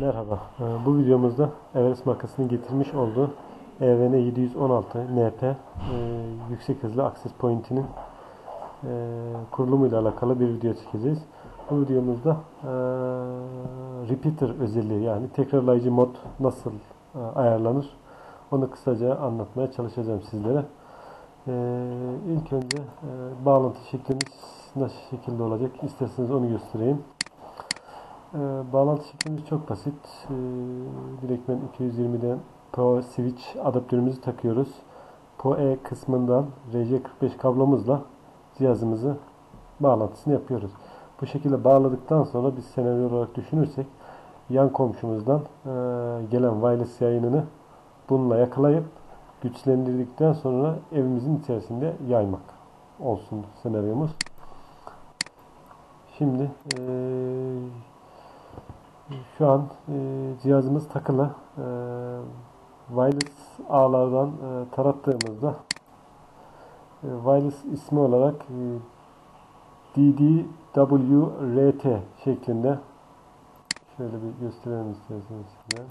Merhaba. Ee, Bu videomuzda Everest markasının getirmiş olduğu EVN 716 NP yüksek hızlı access point'inin e, kurulumuyla alakalı bir video çekeceğiz. Bu videomuzda e, repeater özelliği yani tekrarlayıcı mod nasıl e, ayarlanır onu kısaca anlatmaya çalışacağım sizlere. E, ilk önce e, bağlantı şeklimiz nasıl şekilde olacak isterseniz onu göstereyim. Ee, bağlantı şeklimiz çok basit. Ee, direktmen 220'den Pro Switch adaptörümüzü takıyoruz. PoE kısmından RJ45 kablomuzla cihazımızı bağlantısını yapıyoruz. Bu şekilde bağladıktan sonra biz senaryo olarak düşünürsek yan komşumuzdan e, gelen wireless yayınını bununla yakalayıp güçlendirdikten sonra evimizin içerisinde yaymak olsun senaryomuz. Şimdi eee şu an e, cihazımız takılı. E, wireless ağlardan e, tarattığımızda e, wireless ismi olarak e, DDWRT şeklinde şöyle bir gösterelim isterseniz size.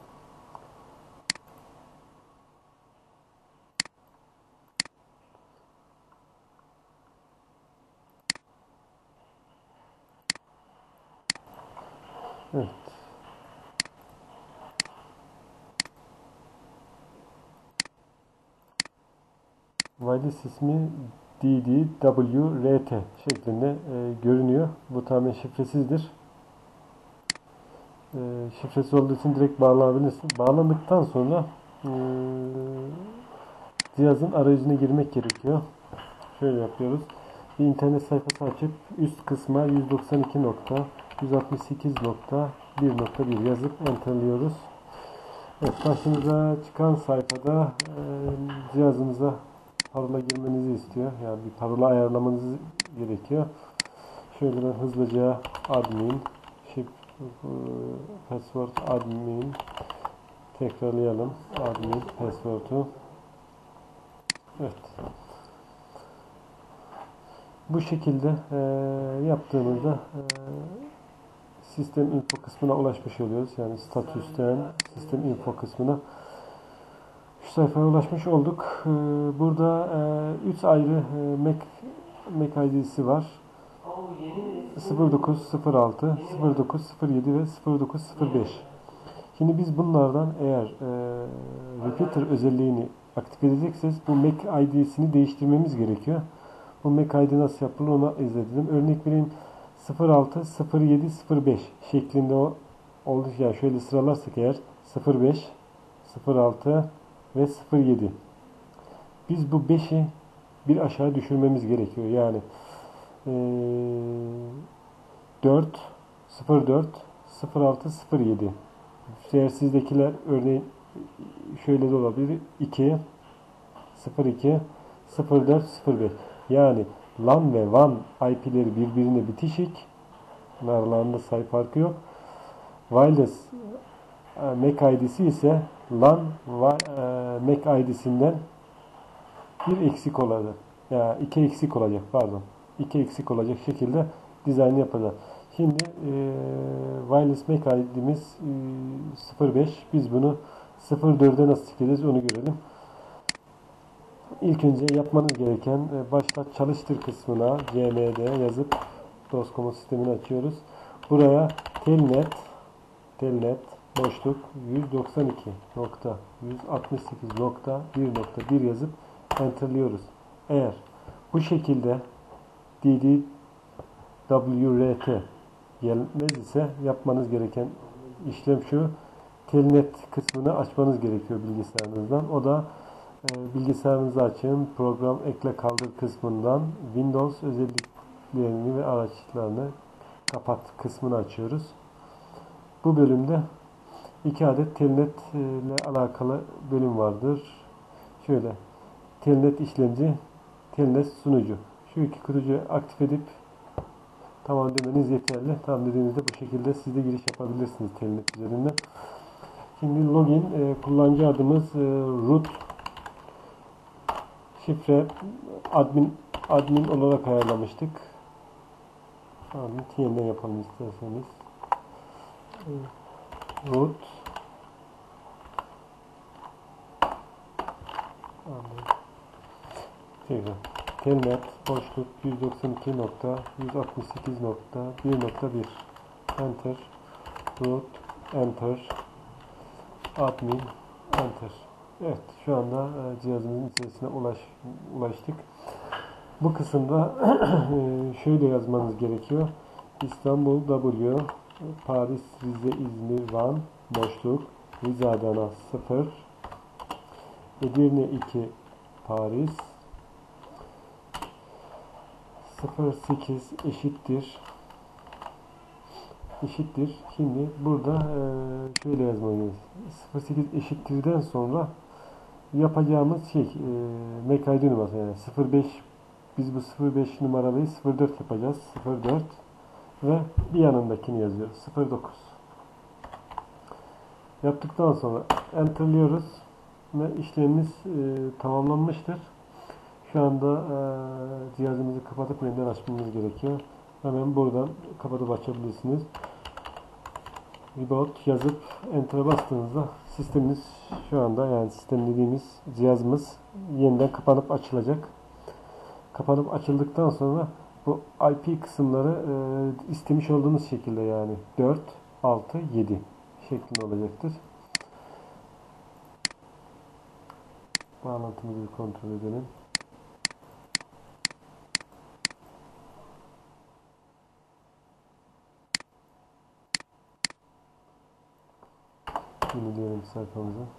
Evet. Wireless ismi DDWRT şeklinde e, görünüyor. Bu tamamen şifresizdir. E, şifresiz olduğu için direkt bağlanabilirsin. Bağlandıktan sonra e, cihazın arayüzüne girmek gerekiyor. Şöyle yapıyoruz. Bir internet sayfası açıp üst kısma 192.168.1.1 yazıp enterliyoruz. Evet, karşımıza çıkan sayfada e, cihazınıza parola girmenizi istiyor. Yani bir parola ayarlamanız gerekiyor. Şöyle ben hızlıca admin ship e, password admin tekrarlayalım. Admin password'u. Evet. Bu şekilde e, yaptığımızda e, sistem info kısmına ulaşmış oluyoruz. Yani statüsten sistem info kısmına sayfaya ulaşmış olduk. E, burada 3 e, ayrı e, Mac, Mac ID'si var. 0906, 0907 ve 0905. Şimdi biz bunlardan eğer e, repeater özelliğini aktif edecekseniz bu Mac ID'sini değiştirmemiz gerekiyor. Bu Mac ID nasıl yapılır onu izledim. Örnek vereyim 06, 07, 05 şeklinde o oldu. Yani şöyle sıralarsak eğer 05, 06 ve 07. Biz bu 5'i bir aşağı düşürmemiz gerekiyor. Yani ee, 4, 04, 06, 07. Eğer sizdekiler örneğin şöyle de olabilir. 2, 02, 04, 05. Yani LAN ve WAN IP'leri birbirine bitişik. Aralarında sayı farkı yok. Wireless e, MAC ID'si ise LAN e, MAC ID'sinden bir eksik olacak. Ya iki eksik olacak pardon. İki eksik olacak şekilde dizayn yapacağız. Şimdi e, wireless MAC ID'miz e, 05. Biz bunu 04'e nasıl çıkacağız onu görelim. İlk önce yapmanız gereken başlat çalıştır kısmına cmd yazıp DOS komut sistemini açıyoruz. Buraya telnet telnet boşluk 192.168.1.1 yazıp enterliyoruz. Eğer bu şekilde DDWRT gelmez ise yapmanız gereken işlem şu telnet kısmını açmanız gerekiyor bilgisayarınızdan. O da e, bilgisayarınızı açın. Program ekle kaldır kısmından Windows özelliklerini ve araçlarını kapat kısmını açıyoruz. Bu bölümde iki adet telnet ile alakalı bölüm vardır. Şöyle telnet işlemci, telnet sunucu. Şu iki kutucu aktif edip tamam demeniz yeterli. Tamam dediğinizde bu şekilde siz de giriş yapabilirsiniz telnet üzerinden. Şimdi login e, kullanıcı adımız e, root şifre admin admin olarak ayarlamıştık. Tamam, yeniden yapalım isterseniz. Root Tekrar. Telnet boşluk 192.168.1.1 Enter root Enter admin Enter Evet şu anda e, cihazımızın içerisine ulaş, ulaştık. Bu kısımda e, şöyle yazmanız gerekiyor. İstanbul W Paris Rize İzmir Van boşluk Rize Adana 0 Edirne 2 Paris 08 eşittir eşittir. Şimdi burada e, şöyle yazmalıyız. 08 eşittirden sonra yapacağımız şey e, ID numarası yani 05 biz bu 05 numaralıyı 04 yapacağız. 04 ve bir yanındakini yazıyoruz. 09 yaptıktan sonra enterliyoruz ve işlemimiz e, tamamlanmıştır. Şu anda e, cihazımızı kapatıp yeniden açmamız gerekiyor. Hemen buradan kapatıp açabilirsiniz. Reboot yazıp Enter'a bastığınızda sistemimiz şu anda yani sistem dediğimiz cihazımız yeniden kapanıp açılacak. Kapanıp açıldıktan sonra bu IP kısımları e, istemiş olduğunuz şekilde yani 4, 6, 7 şeklinde olacaktır. Bağlantımızı kontrol edelim. Yenileyelim sayfamızı.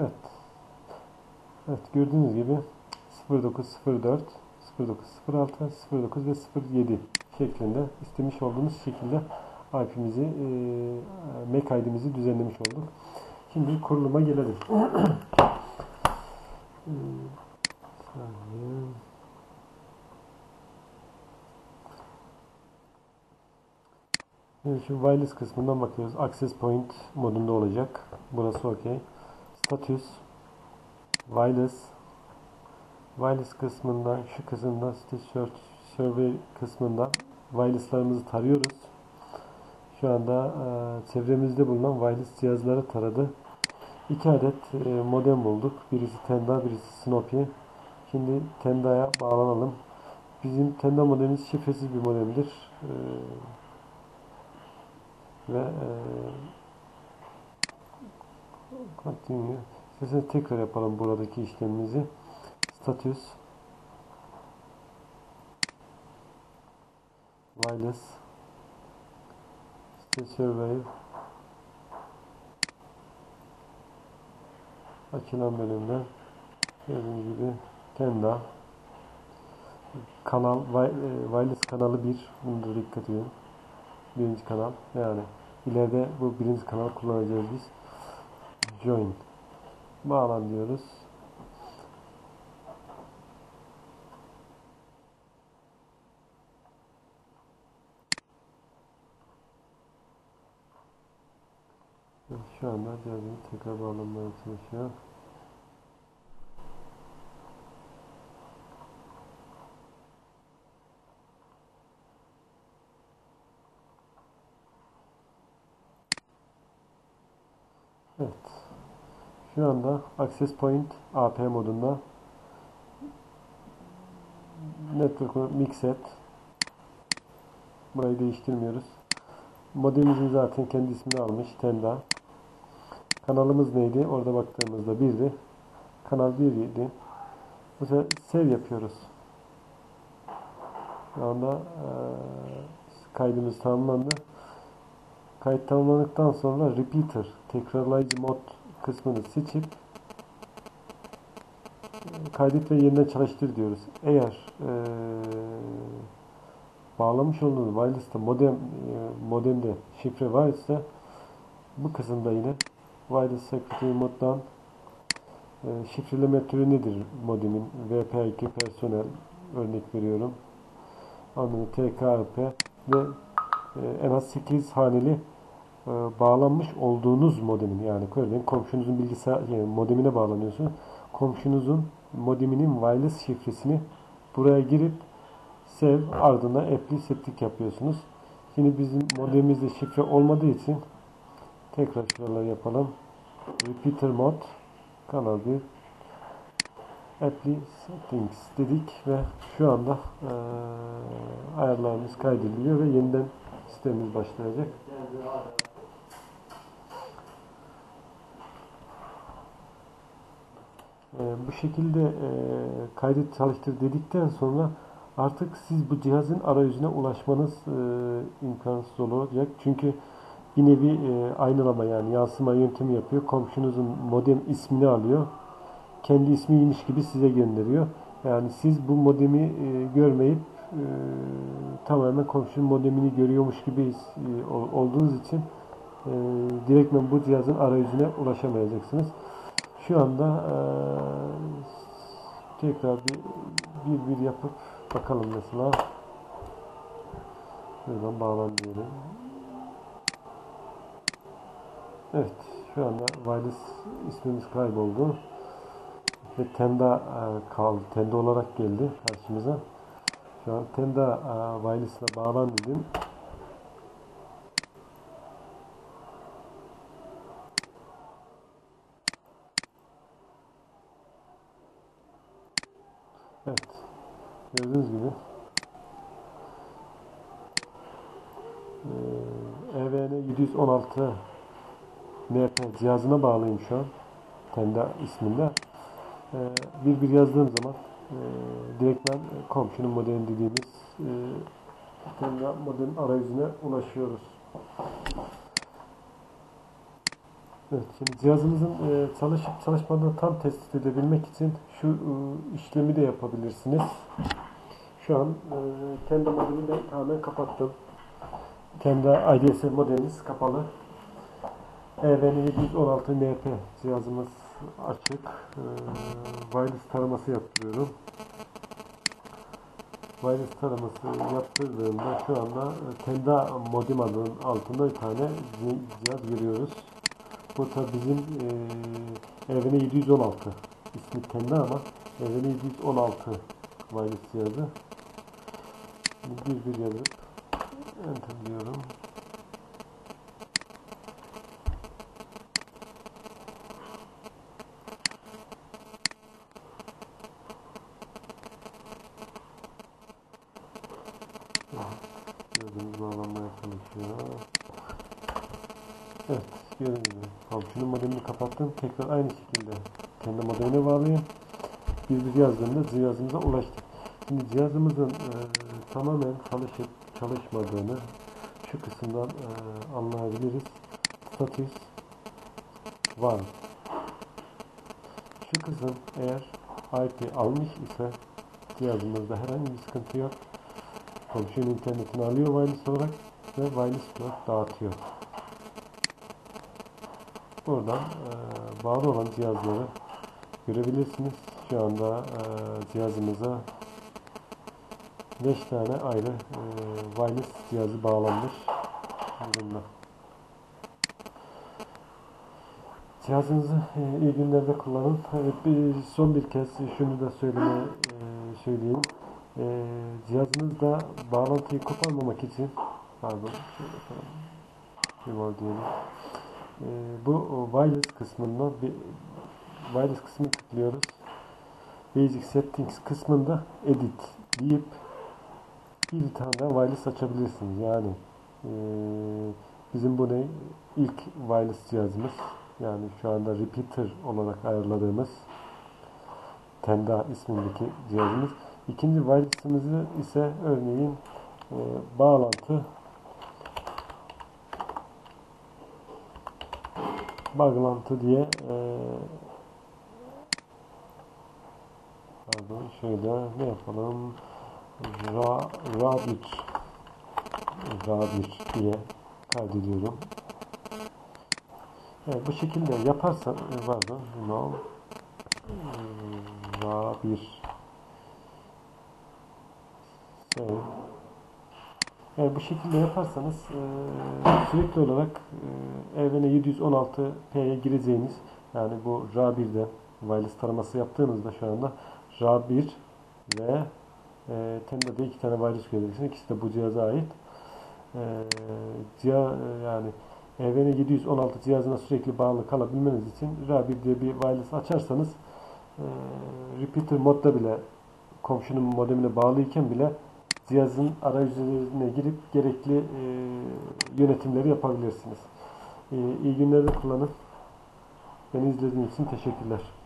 Evet. Evet gördüğünüz gibi 0904 0906 09 ve 07 şeklinde istemiş olduğumuz şekilde IP'mizi e, MAC ID'mizi düzenlemiş olduk. Şimdi kuruluma gelelim. Şimdi şu wireless kısmından bakıyoruz. Access point modunda olacak. Burası OK. Status wireless wireless kısmından şu kısımda status survey kısmında wireless'larımızı tarıyoruz. Şu anda e, çevremizde bulunan wireless cihazları taradı. İki adet e, modem bulduk. Birisi Tenda, birisi Snoopy. Şimdi Tenda'ya bağlanalım. Bizim Tenda modemimiz şifresiz bir modemdir. E, ve e, continue. İsterseniz tekrar yapalım buradaki işlemimizi. Status. Wireless. Survey açılan bölümden gördüğünüz gibi Tenda. Kanal e, wireless kanalı 1 bunu da dikkat edin. Birinci kanal. Yani ileride bu birinci kanal kullanacağız biz join bağlan diyoruz Şu anda cihazımız tekrar bağlanmaya çalışıyor. Şu anda Access Point AP modunda Network Mixed Burayı değiştirmiyoruz. Modemimizin zaten kendi ismini almış. Tenda. Kanalımız neydi? Orada baktığımızda birdi. Kanal 1 idi. Sefer save yapıyoruz. Şu anda e, kaydımız tamamlandı. Kayıt tamamlandıktan sonra repeater, tekrarlayıcı mod kısmını seçip kaydet ve yeniden çalıştır diyoruz. Eğer e, bağlamış olduğunuz wireless'ta modem e, modemde şifre varsa bu kısımda yine Wireless Security moddan e, şifreleme türü nedir modemin? VP2 personel örnek veriyorum. Anlamı TKRP ve e, en az 8 haneli e, bağlanmış olduğunuz modemin yani örneğin komşunuzun bilgisayar yani modemine bağlanıyorsunuz. Komşunuzun modeminin wireless şifresini buraya girip sev ardından apply setting yapıyorsunuz. Şimdi bizim modemimizde şifre olmadığı için tekrar şuraları yapalım. Repeater mod kanal 1 apply settings dedik ve şu anda e, ayarlarımız kaydediliyor ve yeniden sistemimiz başlayacak. Bu şekilde e, kaydet çalıştır dedikten sonra artık siz bu cihazın arayüzüne ulaşmanız e, imkansız olacak. Çünkü bir nevi e, aynalama yani yansıma yöntemi yapıyor. Komşunuzun modem ismini alıyor. Kendi ismiymiş gibi size gönderiyor. Yani siz bu modemi e, görmeyip e, tamamen komşunun modemini görüyormuş gibi e, olduğunuz için e, direktmen bu cihazın arayüzüne ulaşamayacaksınız. Şu anda e, tekrar bir, bir bir yapıp bakalım mesela. Şuradan bağlan diyelim. Evet, şu anda wireless ismimiz kayboldu. Ve Tenda e, kaldı. Tenda olarak geldi karşımıza. Şu an Tenda e, wireless ile bağlan dedim. Evet. Gördüğünüz gibi EVN 716 NP cihazına bağlıyım şu an. Tenda isminde. Ee, bir bir yazdığım zaman e, direktmen komşunun modemi dediğimiz e, Tenda modem arayüzüne ulaşıyoruz. Evet, şimdi cihazımızın e, çalışıp çalışmadığını tam tespit edebilmek için şu işlemi de yapabilirsiniz. Şu an e, kendi modemi de tamamen kapattım. Kendi IDSL modemimiz kapalı. EVN 716 NP cihazımız açık. E, wireless taraması yaptırıyorum. Wireless taraması yaptırdığımda şu anda Tenda modem adının altında bir tane cihaz görüyoruz. Bu da bizim e, EVN 716 ismi Tenda ama EVN 716 wireless cihazı. Bir bir yazıp enter diyorum. Gördüğünüz bağlanmaya çalışıyor. Evet, gördüğünüz gibi. Komşunun modemini kapattım. Tekrar aynı şekilde kendi modemine bağlayayım. Bir yazdığımda cihazımıza ulaştık. Şimdi cihazımızın e, tamamen çalışıp çalışmadığını şu kısımdan e, anlayabiliriz. Status var. Şu kısım eğer IP almış ise cihazımızda herhangi bir sıkıntı yok. Komşunun internetini alıyor wireless olarak ve wireless olarak dağıtıyor. Buradan e, bağlı olan cihazları görebilirsiniz. Şu anda e, cihazımıza 5 tane ayrı e, wireless cihazı bağlanmış durumda. Cihazınızı e, iyi günlerde kullanın. Evet, bir, son bir kez şunu da söyleme e, söyleyeyim. E, cihazınızda bağlantıyı koparmamak için pardon şöyle yapalım. diyelim. E, bu wireless kısmından bir wireless kısmını tıklıyoruz. Basic Settings kısmında Edit deyip bir tane wireless açabilirsiniz. Yani e, bizim bu ne? İlk wireless cihazımız. Yani şu anda repeater olarak ayarladığımız Tenda ismindeki cihazımız. İkinci wireless'ımızı ise örneğin e, bağlantı bağlantı diye e, pardon şöyle ne yapalım ra, ra1 ra1 diye kaydediyorum. Evet, bu şekilde yaparsan e, pardon no ra1 save Eğer bu şekilde yaparsanız e, sürekli olarak e, evrene 716p'ye gireceğiniz yani bu RA1'de wireless taraması yaptığınızda şu anda RA1 ve e, Tendo'da iki tane wireless göreceksiniz. İkisi de bu cihaza ait. E, ciha, yani EVN 716 cihazına sürekli bağlı kalabilmeniz için RA1 diye bir wireless açarsanız e, repeater modda bile komşunun modemine bağlıyken bile cihazın arayüzüne girip gerekli e, yönetimleri yapabilirsiniz. E, iyi günler de kullanın. Beni izlediğiniz için teşekkürler.